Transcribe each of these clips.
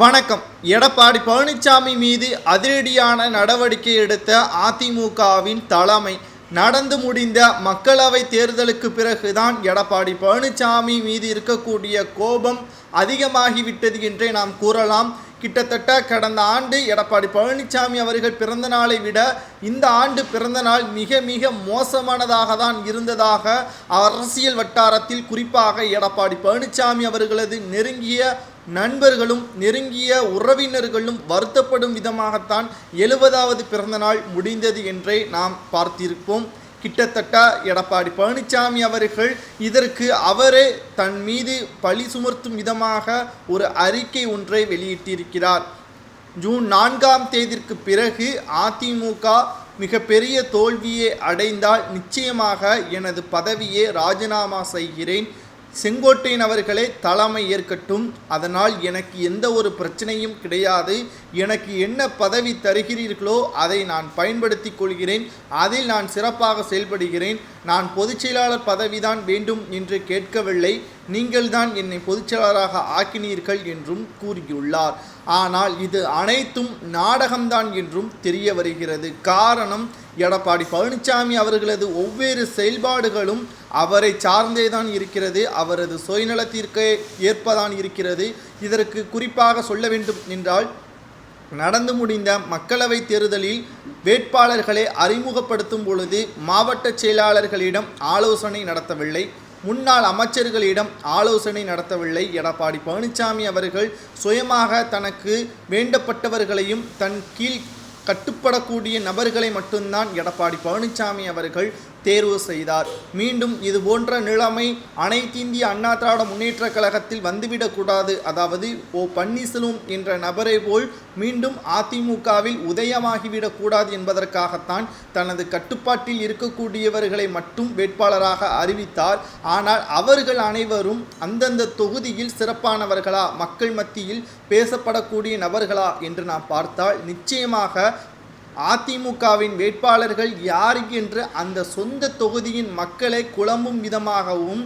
வணக்கம். எடப்பாடி பழனிசாமி மீது அதிரடியான நடவடிக்கை எடுத்த அதிமுகவின் தலைமை. நடந்து முடிந்த மக்களவை தேர்தலுக்கு பிறகுதான் எடப்பாடி பழனிசாமி மீது இருக்கக்கூடிய கோபம் அதிகமாகிவிட்டது என்றே நாம் கூறலாம். கிட்டத்தட்ட கடந்த ஆண்டு எடப்பாடி பழனிசாமி அவர்கள் பிறந்த நாளை விட இந்த ஆண்டு பிறந்த நாள் மிக மிக மோசமானதாக தான் இருந்ததாக அரசியல் வட்டாரத்தில் குறிப்பாக எடப்பாடி பழனிசாமி அவர்களது நெருங்கிய நண்பர்களும் நெருங்கிய உறவினர்களும் வருத்தப்படும் விதமாகத்தான் எழுபதாவது பிறந்தநாள் முடிந்தது என்றே நாம் பார்த்திருப்போம். கிட்டத்தட்ட எடப்பாடி பழனிசாமி அவர்கள் இதற்கு அவரே தன் மீது பழி சுமர்த்தும் விதமாக ஒரு அறிக்கை ஒன்றை வெளியிட்டிருக்கிறார். ஜூன் நான்காம் தேதிக்கு பிறகு அதிமுக மிகப்பெரிய தோல்வியை அடைந்தால் நிச்சயமாக எனது பதவியை ராஜினாமா செய்கிறேன். செங்கோட்டையன் அவர்களே தலைமை ஏற்கட்டும். அதனால் எனக்கு எந்த ஒரு பிரச்சனையும் கிடையாது. எனக்கு என்ன பதவி தருகிறீர்களோ அதை நான் பயன்படுத்திக் கொள்கிறேன். அதில் நான் சிறப்பாக செயல்படுகிறேன். நான் பொதுச்செயலாளர் பதவிதான் வேண்டும் என்று கேட்கவில்லை. நீங்கள்தான் என்னை பொதுச்செயலாளராக ஆக்கினீர்கள் என்றும் கூறியுள்ளார். ஆனால் இது அனைத்தும் நாடகம்தான் என்றும் தெரிய வருகிறது. காரணம் எடப்பாடி பழனிசாமி அவர்களது ஒவ்வொரு செயல்பாடுகளும் அவரை சார்ந்தே தான் இருக்கிறது அவரது சுயநலத்திற்கு ஏற்பதான் இருக்கிறது. இதற்கு குறிப்பாக சொல்ல வேண்டும் என்றால் நடந்து முடிந்த மக்களவைத் தேர்தலில் வேட்பாளர்களை அறிமுகப்படுத்தும் பொழுது மாவட்ட செயலாளர்களிடம் ஆலோசனை நடத்தவில்லை முன்னாள் அமைச்சர்களிடம் ஆலோசனை நடத்தவில்லை. எடப்பாடி பழனிசாமி அவர்கள் சுயமாக தனக்கு வேண்டப்பட்டவர்களையும் தன் கீழ் கட்டுப்படக்கூடிய நபர்களை மட்டும்தான் எடப்பாடி பழனிசாமி அவர்கள் தேர்வு செய்தார். மீண்டும் இது போன்ற நிலைமை அனைத்திந்திய அண்ணா திராவிட முன்னேற்ற கழகத்தில் வந்துவிடக்கூடாது அதாவது ஓ பன்னீர்செல்வம் என்ற நபரை போல் மீண்டும் அதிமுகவில் உதயமாகிவிடக்கூடாது என்பதற்காகத்தான் தனது கட்டுப்பாட்டில் இருக்கக்கூடியவர்களை மட்டும் வேட்பாளராக அறிவித்தார். ஆனால் அவர்கள் அனைவரும் அந்தந்த தொகுதியில் சிறப்பானவர்களா? மக்கள் மத்தியில் பேசப்படக்கூடிய நபர்களா? என்று நாம் பார்த்தால் நிச்சயமாக அதிமுகவின் வேட்பாளர்கள் யார் என்று அந்த சொந்த தொகுதியின் மக்களை குழம்பும் விதமாகவும்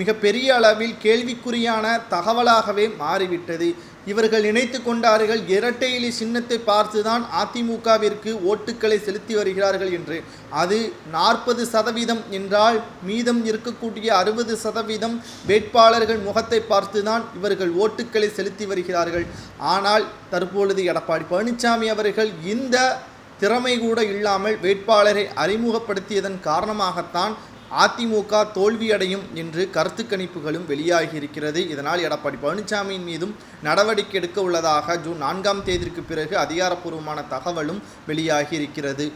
மிக பெரிய அளவில் கேள்விக்குறியான தகவலாகவே மாறிவிட்டது. இவர்கள் நினைத்து கொண்டார்கள் இரட்டை இலி சின்னத்தை பார்த்துதான் அதிமுகவிற்கு ஓட்டுக்களை செலுத்தி வருகிறார்கள் என்று. அது நாற்பது சதவீதம் என்றால் மீதம் இருக்கக்கூடிய அறுபது சதவீதம் வேட்பாளர்கள் முகத்தை பார்த்துதான் இவர்கள் ஓட்டுக்களை செலுத்தி வருகிறார்கள். ஆனால் தற்பொழுது எடப்பாடி பழனிசாமி அவர்கள் இந்த திறமை கூட இல்லாமல் வேட்பாளரை அறிமுகப்படுத்தியதன் காரணமாகத்தான் அதிமுக தோல்வியடையும் என்று கருத்து கணிப்புகளும் வெளியாகியிருக்கிறது இதனால் எடப்பாடி பழனிசாமியின் மீதும் நடவடிக்கை எடுக்க உள்ளதாக ஜூன் நான்காம் தேதிக்கு பிறகு அதிகாரப்பூர்வமான தகவலும் வெளியாகியிருக்கிறது